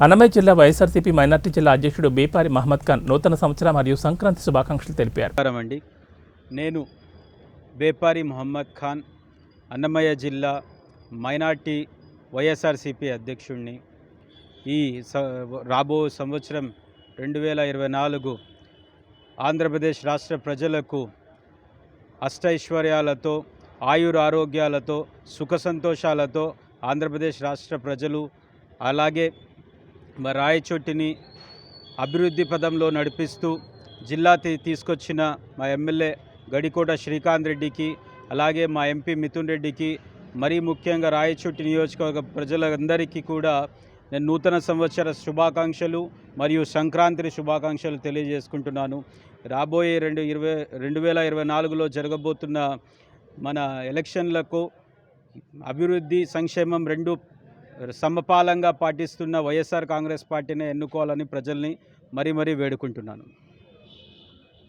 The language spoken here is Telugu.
అన్నమయ్య జిల్లా వైఎస్ఆర్సీపీ మైనార్టీ జిల్లా అధ్యక్షుడు బేపారి మహమ్మద్ ఖాన్ నూతన సంవత్సర మరియు సంక్రాంతి శుభాకాంక్షలు తెలిపారు. అండి నేను బేపారి మొహమ్మద్ ఖాన్ అన్నమయ్య జిల్లా మైనార్టీ వైఎస్ఆర్సీపీ అధ్యక్షుడిని ఈ స రాబో సంవత్సరం రెండు వేల ఇరవై నాలుగు ఆంధ్రప్రదేశ్ రాష్ట్ర ప్రజలకు అష్టైశ్వర్యాలతో ఆయుర ఆరోగ్యాలతో సుఖ సంతోషాలతో ఆంధ్రప్రదేశ్ రాష్ట్ర ప్రజలు అలాగే రాయచోటిని అభివృద్ధి పదంలో నడిపిస్తూ జిల్లా తీ- తీసుకొచ్చిన మా ఎమ్మెల్యే గడికోట శ్రీకాంత్ రెడ్డికి అలాగే మా ఎంపీ మిథున్ రెడ్డికి మరీ ముఖ్యంగా రాయచోటి నియోజకవర్గ ప్రజలందరికీ కూడా నేను నూతన సంవత్సర శుభాకాంక్షలు మరియు సంక్రాంతి శుభాకాంక్షలు తెలియజేసుకుంటున్నాను. రాబోయే రెండు ఇరవై రెండు వేల ఇరవై నాలుగులో జరగబోతున్న మన ఎలక్షన్లకు అభివృద్ధి సంక్షేమం రెండు సమపాలంగా పాటిస్తున్న వైఎస్ఆర్ కాంగ్రెస్ పార్టీని ఎన్నుకోవాలని ప్రజల్ని మరీ మరీ వేడుకుంటున్నాను.